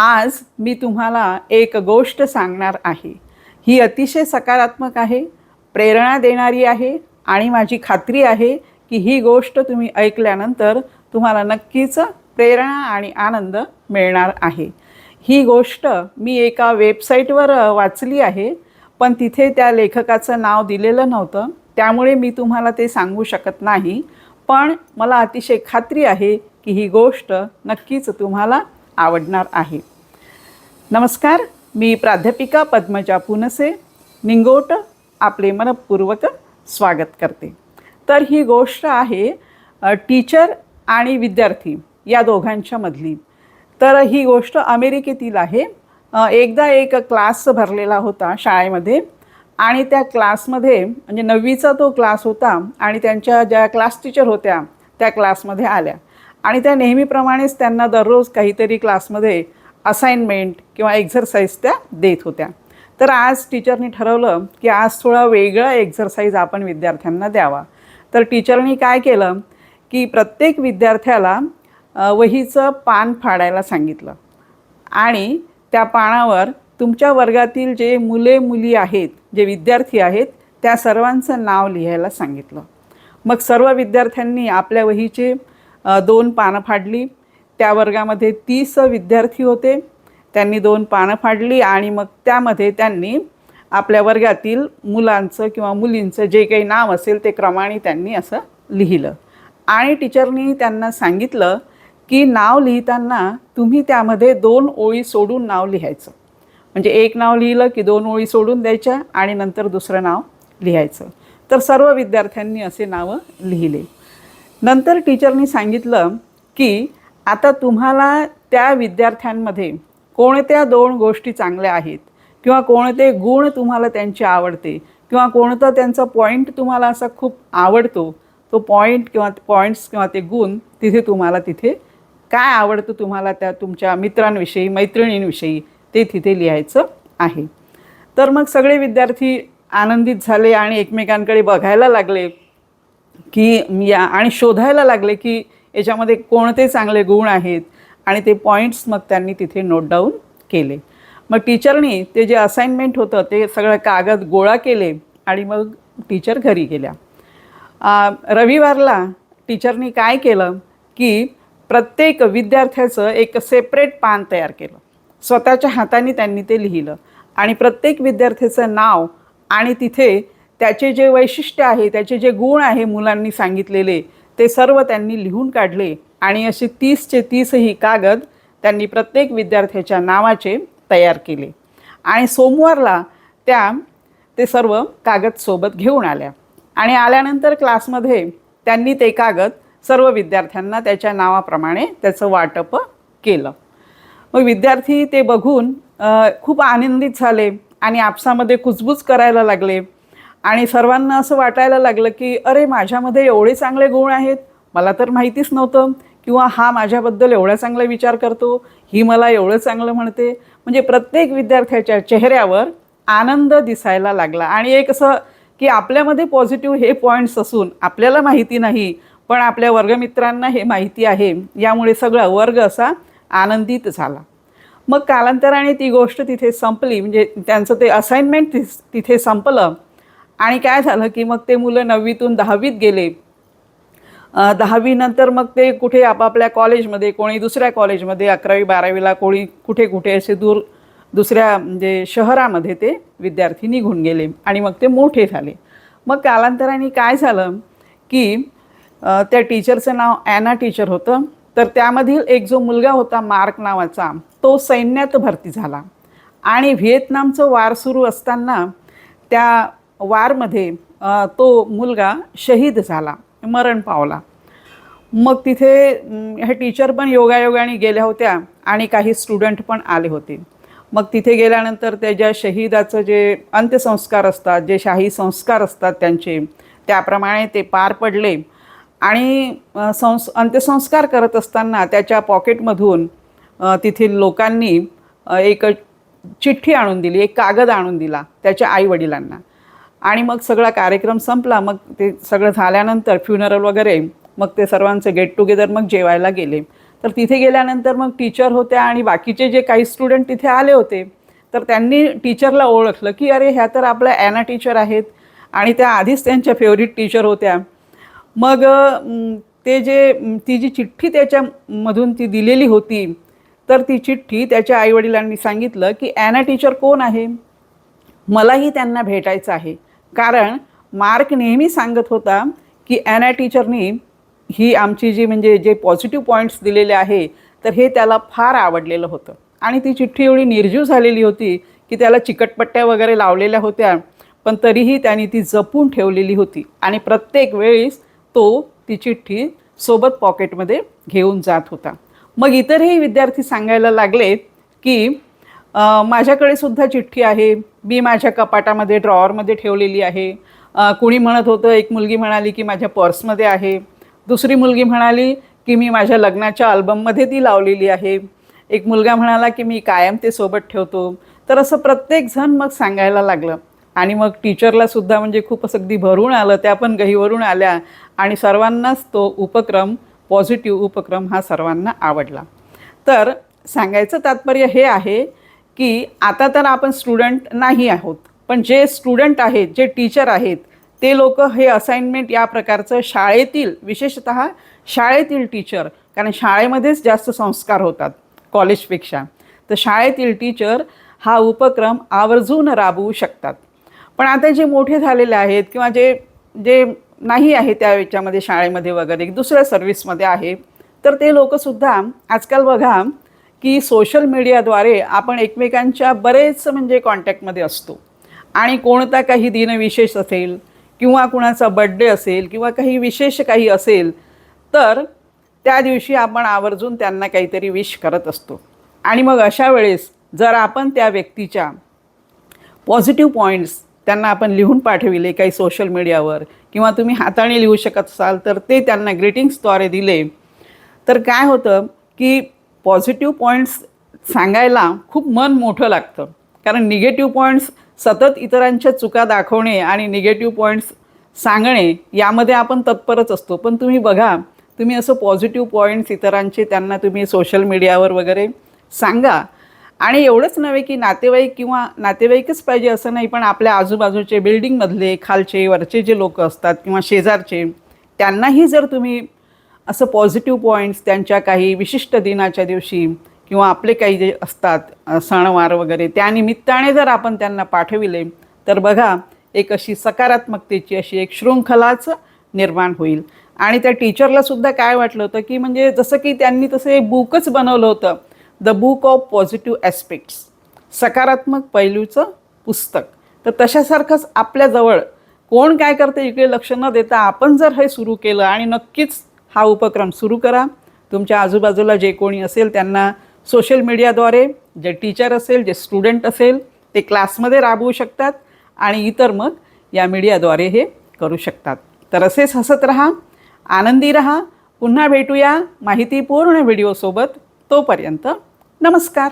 आज मी तुम्हाला एक गोष्ट सांगणार आहे. ही अतिशय सकारात्मक आहे प्रेरणा देणारी आहे आणि माझी खात्री आहे की ही गोष्ट तुम्ही ऐकल्यानंतर तुम्हाला नक्कीच प्रेरणा आणि आनंद मिळणार आहे. ही गोष्ट मी एका वेबसाईटवर वाचली आहे पण तिथे त्या लेखकाचं नाव दिलेलं नव्हतं. त्यामुळे मी तुम्हाला ते सांगू शकत नाही पण मला अतिशय खात्री आहे की ही गोष्ट नक्कीच तुम्हाला आवडणार आहे. नमस्कार मी प्राध्यापिका पद्मजा पुनसे निंगोट आपले मनपूर्वक स्वागत करते. तर ही गोष्ट आहे टीचर आणि विद्यार्थी या दोघांच्या मधली. तर ही गोष्ट अमेरिकेतील आहे. एकदा एक क्लास भरलेला होता शाळेमध्ये आणि त्या क्लासमध्ये म्हणजे नववीचा तो क्लास होता आणि त्यांच्या ज्या क्लास टीचर होत्या त्या क्लासमध्ये आल्या. आणि त्या नेहमीप्रमाणेच त्यांना दररोज काहीतरी क्लासमध्ये असाइनमेंट किंवा एक्झरसाईज त्या देत होत्या. तर आज टीचरनी ठरवलं की आज थोडा वेगळा एक्झरसाईज आपण विद्यार्थ्यांना द्यावा. तर टीचरनी काय केलं की प्रत्येक विद्यार्थ्याला वहीचं पान फाडायला सांगितलं. आणि त्या पानावर तुमच्या वर्गातील जे मुले मुली आहेत जे विद्यार्थी आहेत त्या सर्वांचं नाव लिहायला सांगितलं. मग सर्व विद्यार्थ्यांनी आपल्या वहीचे दोन पानं फाडली. त्या वर्गामध्ये तीस विद्यार्थी होते. त्यांनी दोन पानं फाडली आणि मग त्यामध्ये त्यांनी आपल्या वर्गातील मुलांचं किंवा मुलींचं जे काही नाव असेल ते क्रमाने त्यांनी असं लिहिलं. आणि टीचरनी त्यांना सांगितलं की नाव लिहिताना तुम्ही त्यामध्ये दोन ओळी सोडून नाव लिहायचं. म्हणजे एक नाव लिहिलं की दोन ओळी सोडून द्यायच्या आणि नंतर दुसरं नाव लिहायचं. तर सर्व विद्यार्थ्यांनी असे नावं लिहिले. नंतर टीचरनी सांगितलं की आता तुम्हाला त्या विद्यार्थ्यांमध्ये कोणत्या दोन गोष्टी चांगल्या आहेत? किंवा कोणते गुण तुम्हाला त्यांचे आवडते? किंवा कोणता त्यांचा पॉईंट तुम्हाला असा खूप आवडतो? तो पॉईंट किंवा पॉईंट्स किंवा ते गुण तिथे तुम्हाला तिथे काय आवडतं तुम्हाला त्या तुमच्या मित्रांविषयी मैत्रिणींविषयी? ते तिथे लिहायचं आहे. तर मग सगळे विद्यार्थी आनंदित झाले आणि एकमेकांकडे बघायला लागले की या आणि शोधायला लागले की याच्यामध्ये कोणते चांगले गुण आहेत? आणि ते पॉईंट्स मग त्यांनी तिथे नोट डाऊन केले. मग टीचरनी ते जे असाइनमेंट होतं ते सगळं कागद गोळा केले आणि मग टीचर घरी गेल्या. रविवारला टीचरनी काय केलं की प्रत्येक विद्यार्थ्याचं एक सेपरेट पान तयार केलं. स्वतःच्या हाताने त्यांनी ते लिहिलं. आणि प्रत्येक विद्यार्थ्याचं नाव आणि तिथे त्याचे जे वैशिष्ट्य आहे त्याचे जे गुण आहे मुलांनी सांगितलेले ते सर्व त्यांनी लिहून काढले आणि असे तीसचे तीसही कागद त्यांनी प्रत्येक विद्यार्थ्याच्या नावाचे तयार केले. आणि सोमवारला त्या ते सर्व कागद सोबत घेऊन आल्या. आणि आल्यानंतर क्लासमध्ये त्यांनी ते कागद सर्व विद्यार्थ्यांना त्याच्या नावाप्रमाणे त्याचं वाटप केलं. मग विद्यार्थी ते बघून खूप आनंदित झाले आणि आपसामध्ये कुजबूज करायला लागले. आणि सर्वांना असं वाटायला लागलं की अरे माझ्यामध्ये एवढे चांगले गुण आहेत मला तर माहितीच नव्हतं किंवा हा माझ्याबद्दल एवढा चांगला विचार करतो ही मला एवढं चांगलं म्हणते. म्हणजे प्रत्येक विद्यार्थ्याच्या चेहऱ्यावर आनंद दिसायला लागला. आणि एक असं की आपल्यामध्ये पॉझिटिव्ह हे पॉईंट्स असून आपल्याला माहिती नाही पण आपल्या वर्गमित्रांना हे माहिती आहे यामुळे सगळा वर्ग असा आनंदित झाला. मग कालांतराने ती गोष्ट तिथे संपली. म्हणजे त्यांचं ते असाइनमेंट तिथे संपलं. आणि काय झालं की मग ते मुलं नववीतून दहावीत गेले. दहावीनंतर मग ते कुठे आपापल्या कॉलेजमध्ये कोणी दुसऱ्या कॉलेजमध्ये अकरावी बारावीला कोणी कुठे कुठे असे दूर दुसऱ्या म्हणजे शहरामध्ये ते विद्यार्थी निघून गेले आणि मग ते मोठे झाले. मग कालांतराने काय झालं की त्या टीचरचं नाव ॲना टीचर होतं. तर त्यामधील एक जो मुलगा होता मार्क नावाचा तो सैन्यात भरती झाला. आणि व्हिएतनामचं वार सुरू असताना त्या वारमध्ये तो मुलगा शहीद झाला मरण पावला. मग तिथे ह्या टीचर पण योगायोगाने गेल्या होत्या आणि काही स्टुडंट पण आले होते. मग तिथे गेल्यानंतर त्याच्या शहीदाचं जे अंत्यसंस्कार असतात जे शाही संस्कार असतात त्यांचे त्याप्रमाणे ते पार पडले आणि संस अंत्यसंस्कार करत असताना त्याच्या पॉकेटमधून तिथील लोकांनी एक चिठ्ठी आणून दिली एक कागद आणून दिला त्याच्या आईवडिलांना. आणि मग सगळा कार्यक्रम संपला. मग ते सगळं झाल्यानंतर फ्युनरल वगैरे मग ते सर्वांचे गेट टुगेदर मग जेवायला गेले. तर तिथे गेल्यानंतर मग टीचर होत्या आणि बाकीचे जे काही स्टुडंट तिथे आले होते तर त्यांनी टीचरला ओळखलं की अरे ह्या तर आपल्या ॲना टीचर आहेत आणि त्या आधीच त्यांच्या फेवरेट टीचर होत्या. मग ते जे ती जी चिठ्ठी त्याच्यामधून ती दिलेली होती तर ती चिठ्ठी त्याच्या आईवडिलांनी सांगितलं की ॲना टीचर कोण आहे? मलाही त्यांना भेटायचं आहे. कारण मार्क नेहमी सांगत होता की ॲना टीचरनी ही आमची जी म्हणजे जे पॉझिटिव्ह पॉईंट्स दिलेले आहे तर हे त्याला फार आवडलेलं होतं. आणि ती चिठ्ठी एवढी निर्जीव झालेली होती की त्याला चिकटपट्ट्या वगैरे लावलेल्या होत्या पण तरीही त्याने ती जपून ठेवलेली होती. आणि प्रत्येक वेळेस तो ती चिठ्ठी सोबत पॉकेटमध्ये घेऊन जात होता. मग इतरही विद्यार्थी सांगायला लागलेत की माझ्याकडे सुद्धा चिठ्ठी आहे. मी माझ्या कपाटामध्ये ड्रॉवरमध्ये ठेवलेली आहे. कुणी म्हणत होतं एक मुलगी म्हणाली की माझ्या पर्समध्ये आहे. दुसरी मुलगी म्हणाली की मी माझ्या लग्नाच्या अल्बममध्ये ती लावलेली आहे. एक मुलगा म्हणाला की मी कायम ते सोबत ठेवतो. तर असं प्रत्येकजण मग सांगायला लागलं. आणि मग टीचरला सुद्धा म्हणजे खूप असं अगदी भरून आलं. त्या पण गहीवरून आल्या. आणि सर्वांनाच तो उपक्रम पॉझिटिव्ह उपक्रम हा सर्वांना आवडला. तर सांगायचं तात्पर्य हे आहे की आता तर आपण स्टुडंट नाही आहोत पण जे स्टुडंट आहेत जे टीचर आहेत ते लोक हे असाइनमेंट या प्रकारचं शाळेतील विशेषत शाळेतील टीचर कारण शाळेमध्येच जास्त संस्कार होतात कॉलेजपेक्षा तर शाळेतील टीचर हा उपक्रम आवर्जून राबवू शकतात. पण आता जे मोठे झालेले आहेत किंवा जे जे नाही आहे त्या याच्यामध्ये शाळेमध्ये वगैरे दुसऱ्या सर्व्हिसमध्ये आहे तर ते लोकसुद्धा आजकाल बघा की सोशल मीडियाद्वारे आपण एकमेकांच्या बरेच म्हणजे कॉन्टॅक्टमध्ये असतो. आणि कोणता काही दिनविशेष असेल किंवा कुणाचा बड्डे असेल किंवा काही विशेष काही असेल तर त्या दिवशी आपण आवर्जून त्यांना काहीतरी विश करत असतो. आणि मग अशा वेळेस जर आपण त्या व्यक्तीच्या पॉझिटिव्ह पॉईंट्स त्यांना आपण लिहून पाठविले काही सोशल मीडियावर किंवा तुम्ही हाताने लिहू शकत असाल तर ते त्यांना ग्रीटिंग्सद्वारे दिले. तर काय होतं की पॉझिटिव्ह पॉईंट्स सांगायला खूप मन मोठं लागतं. कारण निगेटिव्ह पॉईंट्स सतत इतरांच्या चुका दाखवणे आणि निगेटिव्ह पॉईंट्स सांगणे यामध्ये आपण तत्परच असतो. पण तुम्ही बघा तुम्ही असं पॉझिटिव्ह पॉईंट्स इतरांचे त्यांना तुम्ही सोशल मीडियावर वगैरे सांगा. आणि एवढंच नव्हे की नातेवाईक किंवा नातेवाईकच पाहिजे असं नाही पण आपल्या आजूबाजूचे बिल्डिंगमधले खालचे वरचे जे लोक असतात किंवा शेजारचे त्यांनाही जर तुम्ही असं पॉझिटिव्ह पॉईंट्स त्यांच्या काही विशिष्ट दिनाच्या दिवशी किंवा आपले काही जे असतात सणवार वगैरे त्या निमित्ताने जर आपण त्यांना पाठविले तर बघा एक अशी सकारात्मकतेची अशी एक शृंखलाच निर्माण होईल. आणि त्या टीचरला सुद्धा काय वाटलं होतं की म्हणजे जसं की त्यांनी तसं एक बुकच बनवलं होतं the book of positive aspects सकारात्मक पैलूचं पुस्तक. तर तशासारखंच आपल्याजवळ कोण काय करते इकडे लक्ष न देता आपण जर हे सुरू केलं आणि नक्कीच हा उपक्रम सुरू करा. तुमच्या आजूबाजूला जे कोणी असेल त्यांना सोशल मीडियाद्वारे जे टीचर असेल जे स्टुडंट असेल ते क्लासमध्ये राबवू शकतात आणि इतर मग या मीडियाद्वारे हे करू शकतात. तर असेच हसत राहा आनंदी रहा. पुन्हा भेटूया माहितीपूर्ण व्हिडिओसोबत तोपर्यंत नमस्कार.